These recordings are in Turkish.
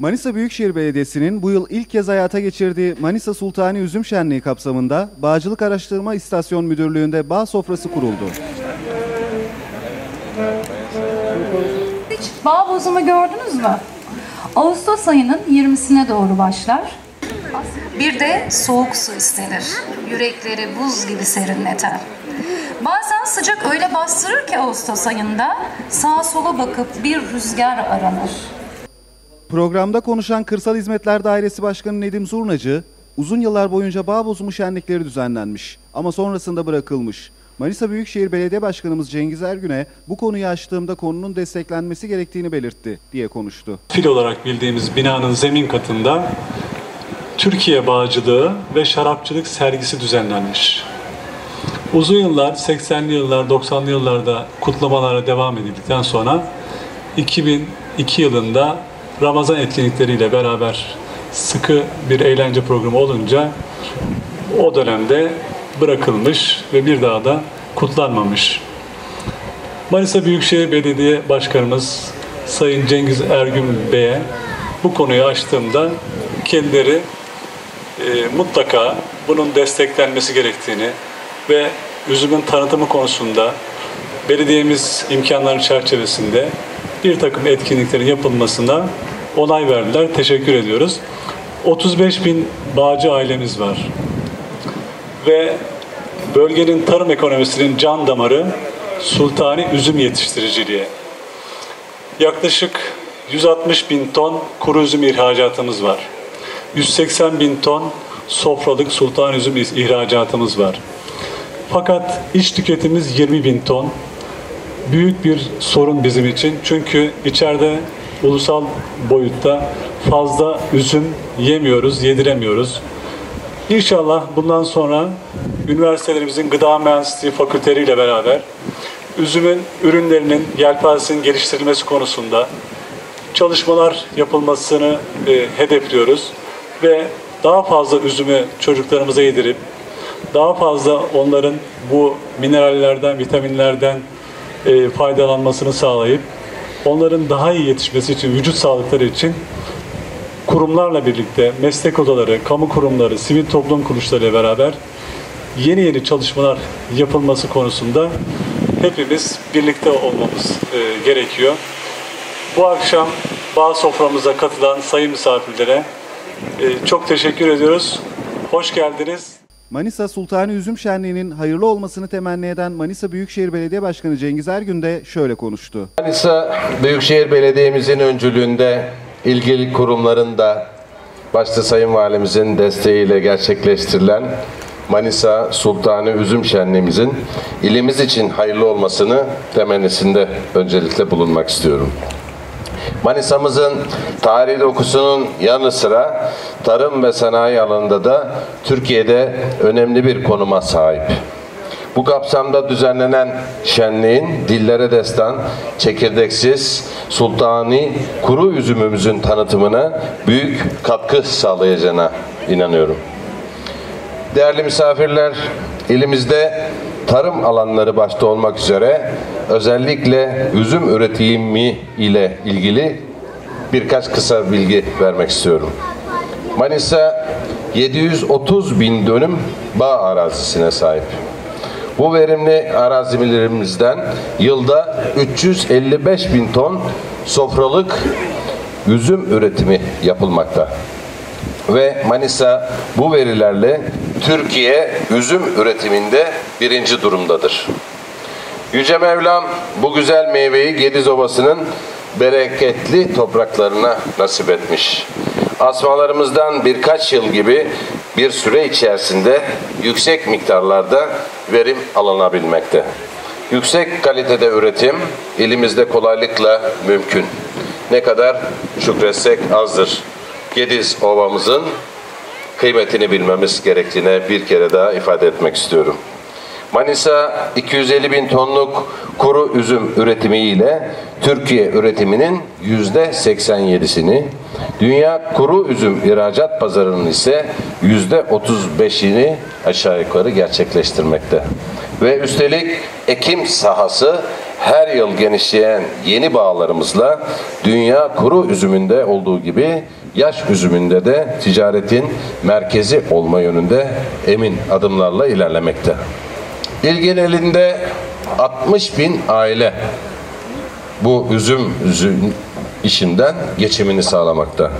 Manisa Büyükşehir Belediyesi'nin bu yıl ilk kez hayata geçirdiği Manisa Sultani Üzüm Şenliği kapsamında Bağcılık Araştırma İstasyon Müdürlüğü'nde bağ sofrası kuruldu. Hiç bağ bozumu gördünüz mü? Ağustos ayının 20'sine doğru başlar. Bir de soğuk su istenir. Yürekleri buz gibi serinleter. Bazen sıcak öyle bastırır ki Ağustos ayında sağa sola bakıp bir rüzgar aranır. Programda konuşan Kırsal Hizmetler Dairesi Başkanı Nedim Zurnacı, uzun yıllar boyunca bağ bozumu şenlikleri düzenlenmiş ama sonrasında bırakılmış. Manisa Büyükşehir Belediye Başkanımız Cengiz Ergün'e bu konuyu açtığımda konunun desteklenmesi gerektiğini belirtti diye konuştu. Fil olarak bildiğimiz binanın zemin katında Türkiye bağcılığı ve şarapçılık sergisi düzenlenmiş. Uzun yıllar 80'li yıllar 90'lı yıllarda kutlamalara devam edildikten sonra 2002 yılında Ramazan etkinlikleriyle beraber sıkı bir eğlence programı olunca o dönemde bırakılmış ve bir daha da kutlanmamış. Manisa Büyükşehir Belediye Başkanımız Sayın Cengiz Ergün Bey'e bu konuyu açtığımda kendileri e, mutlaka bunun desteklenmesi gerektiğini ve üzümün tanıtımı konusunda belediyemiz imkanları çerçevesinde bir takım etkinliklerin yapılmasına onay verdiler. Teşekkür ediyoruz. 35 bin bağcı ailemiz var. Ve bölgenin tarım ekonomisinin can damarı sultani üzüm yetiştiriciliği. Yaklaşık 160 bin ton kuru üzüm ihracatımız var. 180 bin ton sofralık sultan üzüm ihracatımız var. Fakat iç tüketimimiz 20 bin ton. Büyük bir sorun bizim için. Çünkü içeride ulusal boyutta fazla üzüm yemiyoruz, yediremiyoruz. İnşallah bundan sonra üniversitelerimizin gıda mühendisliği fakülteleriyle beraber üzümün ürünlerinin yelpazesinin geliştirilmesi konusunda çalışmalar yapılmasını e, hedefliyoruz ve daha fazla üzümü çocuklarımıza yedirip daha fazla onların bu minerallerden, vitaminlerden e, faydalanmasını sağlayıp onların daha iyi yetişmesi için, vücut sağlıkları için kurumlarla birlikte meslek odaları, kamu kurumları, sivil toplum kuruluşlarıyla beraber yeni yeni çalışmalar yapılması konusunda hepimiz birlikte olmamız e, gerekiyor. Bu akşam bağ soframıza katılan sayın misafirlere e, çok teşekkür ediyoruz. Hoş geldiniz. Manisa Sultani Üzüm Şenliği'nin hayırlı olmasını temenni eden Manisa Büyükşehir Belediye Başkanı Cengiz Ergün de şöyle konuştu. Manisa Büyükşehir Belediye'mizin öncülüğünde ilgili kurumların da başta Sayın Valimizin desteğiyle gerçekleştirilen Manisa Sultani Üzüm Şenliğimizin ilimiz için hayırlı olmasını temennisinde öncelikle bulunmak istiyorum. Manisa'mızın tarihi dokusunun yanı sıra tarım ve sanayi alanında da Türkiye'de önemli bir konuma sahip. Bu kapsamda düzenlenen şenliğin dillere destan, çekirdeksiz, sultani, kuru üzümümüzün tanıtımına büyük katkı sağlayacağına inanıyorum. Değerli misafirler, ilimizde tarım alanları başta olmak üzere özellikle üzüm üretimi ile ilgili birkaç kısa bilgi vermek istiyorum. Manisa 730 bin dönüm bağ arazisine sahip. Bu verimli arazilerimizden yılda 355 bin ton sofralık üzüm üretimi yapılmakta. Ve Manisa bu verilerle Türkiye üzüm üretiminde birinci durumdadır. Yüce Mevlam bu güzel meyveyi Gediz Ovası'nın bereketli topraklarına nasip etmiş. Asmalarımızdan birkaç yıl gibi bir süre içerisinde yüksek miktarlarda verim alınabilmekte. Yüksek kalitede üretim elimizde kolaylıkla mümkün. Ne kadar şükretsek azdır. Gediz Ovamızın kıymetini bilmemiz gerektiğine bir kere daha ifade etmek istiyorum. Manisa 250 bin tonluk kuru üzüm üretimiyle Türkiye üretiminin yüzde 87'sini, dünya kuru üzüm ihracat pazarının ise yüzde 35'ini aşağı yukarı gerçekleştirmekte. Ve üstelik ekim sahası her yıl genişleyen yeni bağlarımızla dünya kuru üzümünde olduğu gibi yaş üzümünde de ticaretin merkezi olma yönünde emin adımlarla ilerlemekte. İl genelinde 60 bin aile bu üzüm, üzüm işinden geçimini sağlamakta.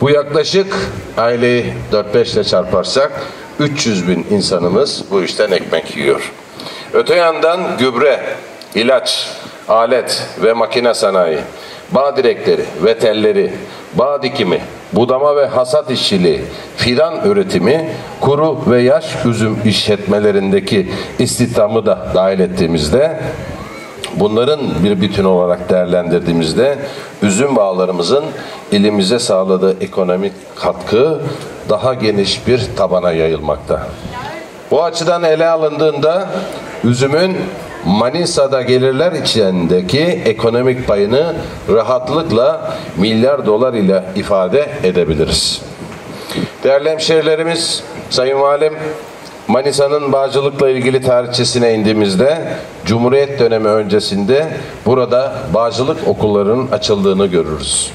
Bu yaklaşık aileyi 4-5 ile çarparsak 300 bin insanımız bu işten ekmek yiyor. Öte yandan gübre, ilaç, alet ve makine sanayi, bağ direkleri ve telleri, bağ dikimi, budama ve hasat işçiliği, fidan üretimi, kuru ve yaş üzüm işletmelerindeki istihdamı da dahil ettiğimizde Bunların bir bütün olarak değerlendirdiğimizde üzüm bağlarımızın ilimize sağladığı ekonomik katkı daha geniş bir tabana yayılmakta. Bu açıdan ele alındığında üzümün Manisa'da gelirler içindeki ekonomik payını rahatlıkla milyar dolar ile ifade edebiliriz. Değerli hemşehrilerimiz, Sayın Valim, Manisa'nın bağcılıkla ilgili tarihçesine indiğimizde Cumhuriyet dönemi öncesinde burada bağcılık okullarının açıldığını görürüz.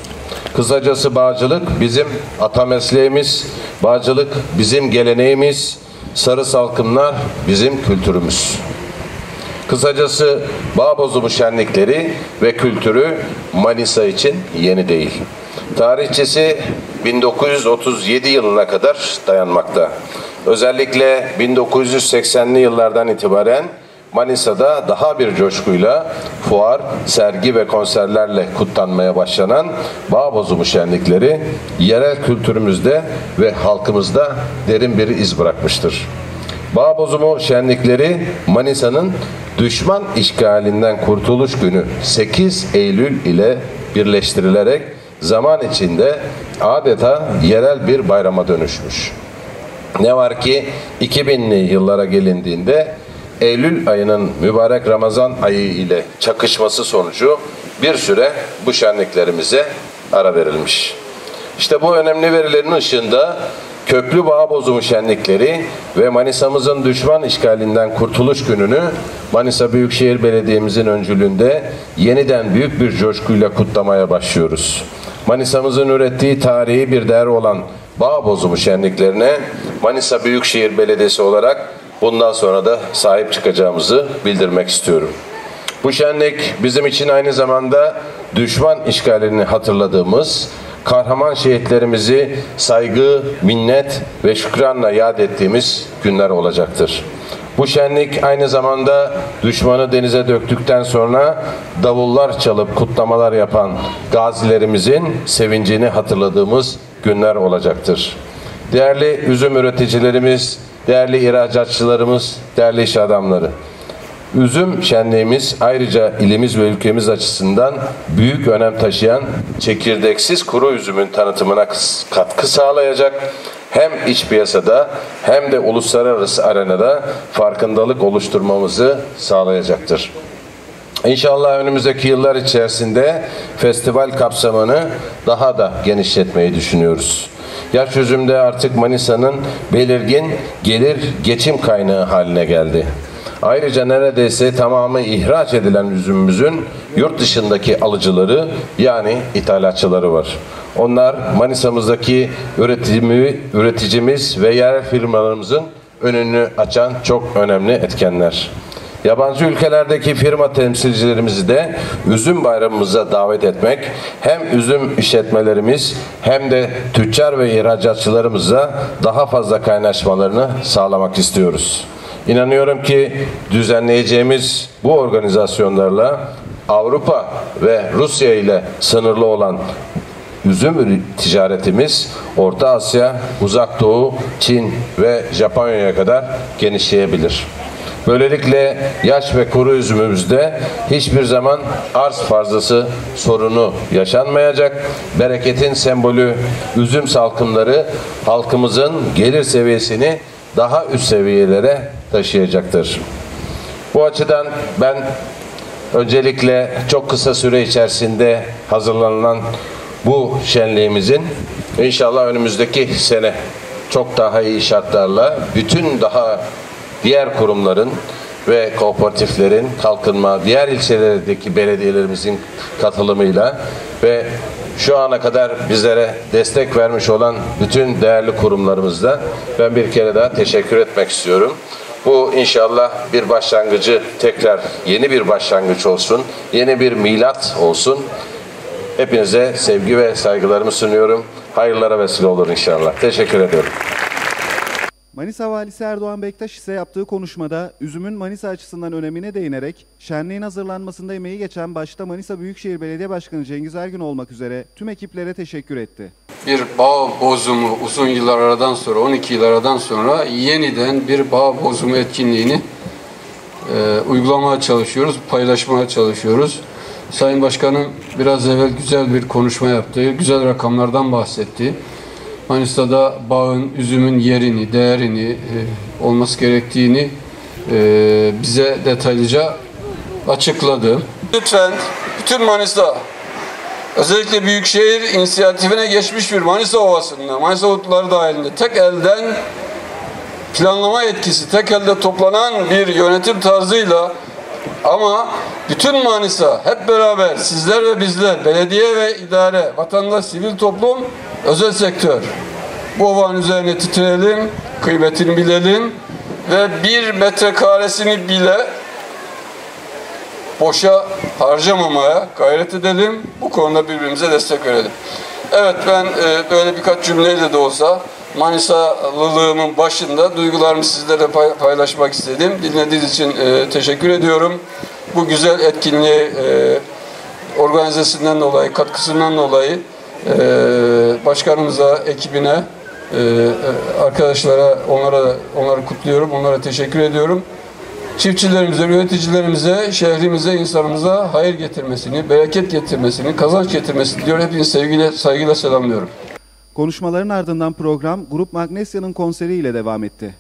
Kısacası bağcılık bizim ata mesleğimiz, bağcılık bizim geleneğimiz, sarı salkımlar bizim kültürümüz. Kısacası bağ bozumu şenlikleri ve kültürü Manisa için yeni değil. Tarihçesi 1937 yılına kadar dayanmakta. Özellikle 1980'li yıllardan itibaren Manisa'da daha bir coşkuyla fuar, sergi ve konserlerle kutlanmaya başlanan bağ bozumu şenlikleri yerel kültürümüzde ve halkımızda derin bir iz bırakmıştır. Bağ bozumu şenlikleri Manisa'nın düşman işgalinden kurtuluş günü 8 Eylül ile birleştirilerek zaman içinde adeta yerel bir bayrama dönüşmüş. Ne var ki 2000'li yıllara gelindiğinde Eylül ayının mübarek Ramazan ayı ile çakışması sonucu bir süre bu şenliklerimize ara verilmiş. İşte bu önemli verilerin ışığında köklü bağ bozumu şenlikleri ve Manisa'mızın düşman işgalinden kurtuluş gününü Manisa Büyükşehir Belediye'mizin öncülüğünde yeniden büyük bir coşkuyla kutlamaya başlıyoruz. Manisa'mızın ürettiği tarihi bir değer olan bağ bozumu şenliklerine Manisa Büyükşehir Belediyesi olarak bundan sonra da sahip çıkacağımızı bildirmek istiyorum. Bu şenlik bizim için aynı zamanda düşman işgalini hatırladığımız, kahraman şehitlerimizi saygı, minnet ve şükranla yad ettiğimiz günler olacaktır. Bu şenlik aynı zamanda düşmanı denize döktükten sonra davullar çalıp kutlamalar yapan gazilerimizin sevincini hatırladığımız günler olacaktır. Değerli üzüm üreticilerimiz, değerli ihracatçılarımız, değerli iş adamları. Üzüm şenliğimiz ayrıca ilimiz ve ülkemiz açısından büyük önem taşıyan çekirdeksiz kuru üzümün tanıtımına katkı sağlayacak. Hem iç piyasada hem de uluslararası arenada farkındalık oluşturmamızı sağlayacaktır. İnşallah önümüzdeki yıllar içerisinde festival kapsamını daha da genişletmeyi düşünüyoruz. Yaş üzümde artık Manisa'nın belirgin gelir geçim kaynağı haline geldi. Ayrıca neredeyse tamamı ihraç edilen üzümümüzün yurt dışındaki alıcıları yani ithalatçıları var. Onlar Manisa'mızdaki üretimi, üreticimiz ve yerel firmalarımızın önünü açan çok önemli etkenler. Yabancı ülkelerdeki firma temsilcilerimizi de üzüm bayramımıza davet etmek hem üzüm işletmelerimiz hem de tüccar ve ihracatçılarımıza daha fazla kaynaşmalarını sağlamak istiyoruz. İnanıyorum ki düzenleyeceğimiz bu organizasyonlarla Avrupa ve Rusya ile sınırlı olan üzüm ticaretimiz Orta Asya, Uzak Doğu, Çin ve Japonya'ya kadar genişleyebilir. Böylelikle yaş ve kuru üzümümüzde hiçbir zaman arz fazlası sorunu yaşanmayacak. Bereketin sembolü üzüm salkımları halkımızın gelir seviyesini daha üst seviyelere taşıyacaktır. Bu açıdan ben öncelikle çok kısa süre içerisinde hazırlanılan bu şenliğimizin inşallah önümüzdeki sene çok daha iyi şartlarla bütün daha diğer kurumların ve kooperatiflerin kalkınma, diğer ilçelerdeki belediyelerimizin katılımıyla ve şu ana kadar bizlere destek vermiş olan bütün değerli kurumlarımızda ben bir kere daha teşekkür etmek istiyorum. Bu inşallah bir başlangıcı tekrar yeni bir başlangıç olsun, yeni bir milat olsun. Hepinize sevgi ve saygılarımı sunuyorum. Hayırlara vesile olur inşallah. Teşekkür ediyorum. Manisa Valisi Erdoğan Bektaş ise yaptığı konuşmada üzümün Manisa açısından önemine değinerek şenliğin hazırlanmasında emeği geçen başta Manisa Büyükşehir Belediye Başkanı Cengiz Ergün olmak üzere tüm ekiplere teşekkür etti. bir bağ bozumu uzun yıllar aradan sonra 12 yıl aradan sonra yeniden bir bağ bozumu etkinliğini e, uygulamaya çalışıyoruz, paylaşmaya çalışıyoruz. Sayın Başkanım biraz evvel güzel bir konuşma yaptı, güzel rakamlardan bahsetti. Manisa'da bağın, üzümün yerini, değerini, e, olması gerektiğini e, bize detaylıca açıkladı. Lütfen bütün Manisa Özellikle Büyükşehir inisiyatifine geçmiş bir Manisa Ovası'nda, Manisa Otları dahilinde tek elden planlama etkisi, tek elde toplanan bir yönetim tarzıyla ama bütün Manisa hep beraber sizler ve bizler, belediye ve idare, vatandaş, sivil toplum, özel sektör bu ovanın üzerine titreyelim, kıymetini bilelim ve bir metrekaresini bile boşa harcamamaya gayret edelim. Bu konuda birbirimize destek verelim. Evet ben e, böyle birkaç cümleyle de olsa Manisalılığımın başında duygularımı sizlerle pay- paylaşmak istedim. Dinlediğiniz için e, teşekkür ediyorum. Bu güzel etkinliği e, organizasyonundan dolayı, katkısından dolayı e, başkanımıza, ekibine, e, e, arkadaşlara, onlara onları kutluyorum, onlara teşekkür ediyorum çiftçilerimize, üreticilerimize, şehrimize, insanımıza hayır getirmesini, bereket getirmesini, kazanç getirmesini diyor. Hepinizi sevgiyle, saygıyla selamlıyorum. Konuşmaların ardından program Grup Magnesya'nın konseriyle devam etti.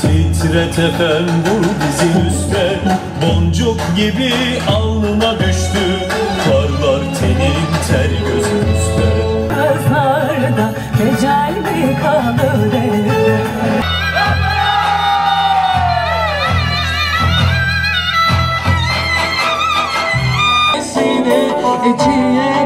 Titret efem bu bizim üste. Boncuk gibi alnına düştü. Parlar tenin ter gözümüzde Kızlarda gecel bir kalır Seni içine